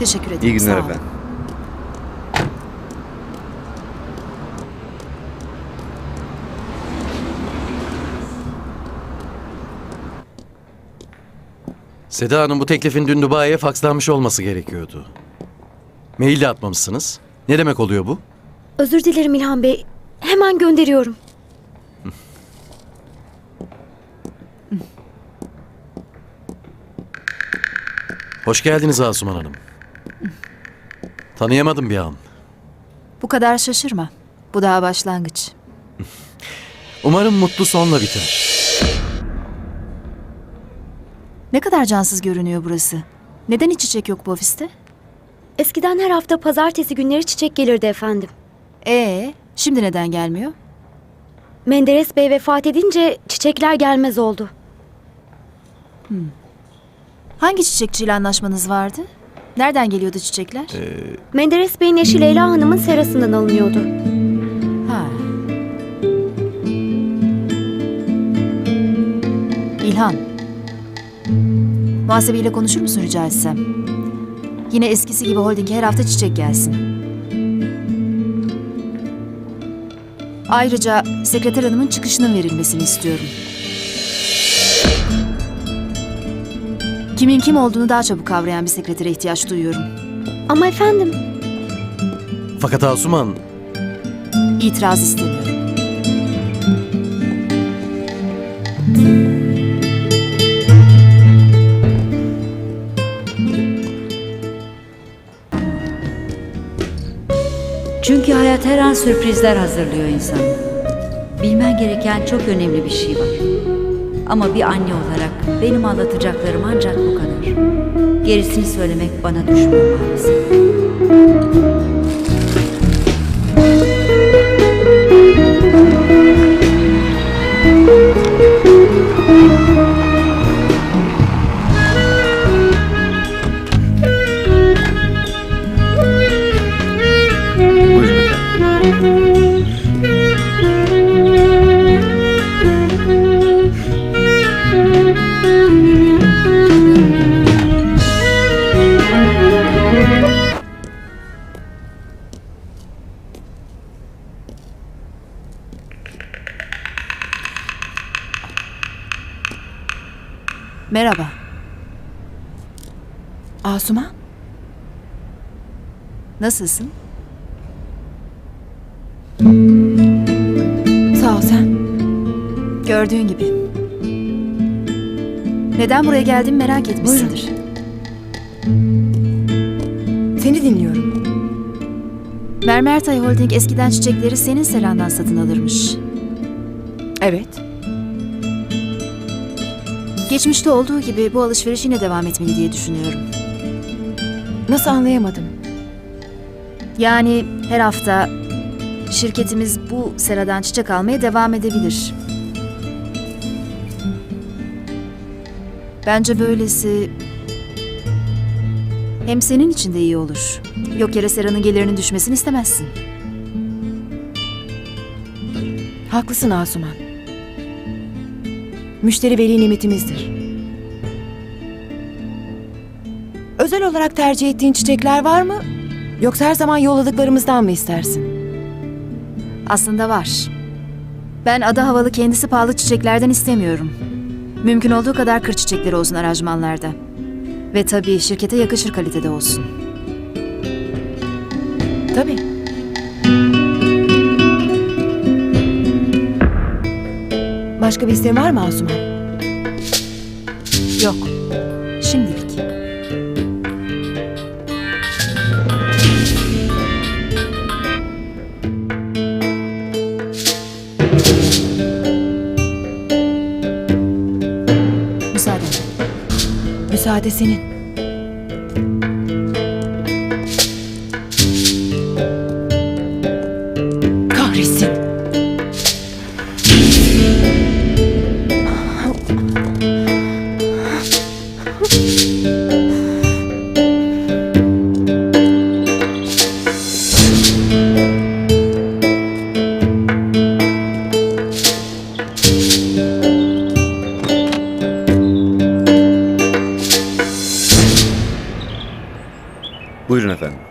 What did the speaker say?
Teşekkür ederim. İyi günler sağ olun. efendim. Seda Hanım bu teklifin dün Dubai'ye fakslanmış olması gerekiyordu. Mail de atmamışsınız. Ne demek oluyor bu? Özür dilerim İlhan Bey. Hemen gönderiyorum. Hoş geldiniz Asuman Hanım. Tanıyamadım bir an. Bu kadar şaşırma. Bu daha başlangıç. Umarım mutlu sonla biter. Ne kadar cansız görünüyor burası. Neden hiç çiçek yok bu ofiste? Eskiden her hafta pazartesi günleri çiçek gelirdi efendim. Ee, şimdi neden gelmiyor? Menderes Bey vefat edince çiçekler gelmez oldu. Hangi çiçekçiyle anlaşmanız vardı? Nereden geliyordu çiçekler? Menderes Bey'in eşi Leyla Hanım'ın serasından alınıyordu. Ha. İlhan. Muhasebeyle konuşur musun rica etsem? Yine eskisi gibi holdinge her hafta çiçek gelsin. Ayrıca sekreter hanımın çıkışının verilmesini istiyorum. Kimin kim olduğunu daha çabuk kavrayan bir sekretere ihtiyaç duyuyorum. Ama efendim Fakat Asuman, İtiraz istemiyorum. Çünkü hayat her an sürprizler hazırlıyor insana. Bilmen gereken çok önemli bir şey var. Ama bir anne olarak benim anlatacaklarım ancak bu kadar. Gerisini söylemek bana düşmüyor maalesef. Merhaba. Asuman? Nasılsın? Sağ ol sen. Gördüğün gibi. Neden buraya geldiğimi merak etmişsindir. Seni dinliyorum. Mermertay Holding eskiden çiçekleri senin serandan satın alırmış. Evet. Geçmişte olduğu gibi bu alışveriş yine devam etmeli diye düşünüyorum. Nasıl anlayamadım? Yani her hafta şirketimiz bu seradan çiçek almaya devam edebilir. Bence böylesi hem senin için de iyi olur. Yok yere seranın gelirinin düşmesini istemezsin. Haklısın Asuman. Müşteri veli nimetimizdir. Özel olarak tercih ettiğin çiçekler var mı? Yoksa her zaman yolladıklarımızdan mı istersin? Aslında var. Ben ada havalı kendisi pahalı çiçeklerden istemiyorum. Mümkün olduğu kadar kır çiçekleri olsun aranjmanlarda. Ve tabii şirkete yakışır kalitede olsun. Tabii. Başka bir isteğin var mı Asuman? Yok. Şimdilik. Müsaadenle. Müsaade senin. Buyurun efendim.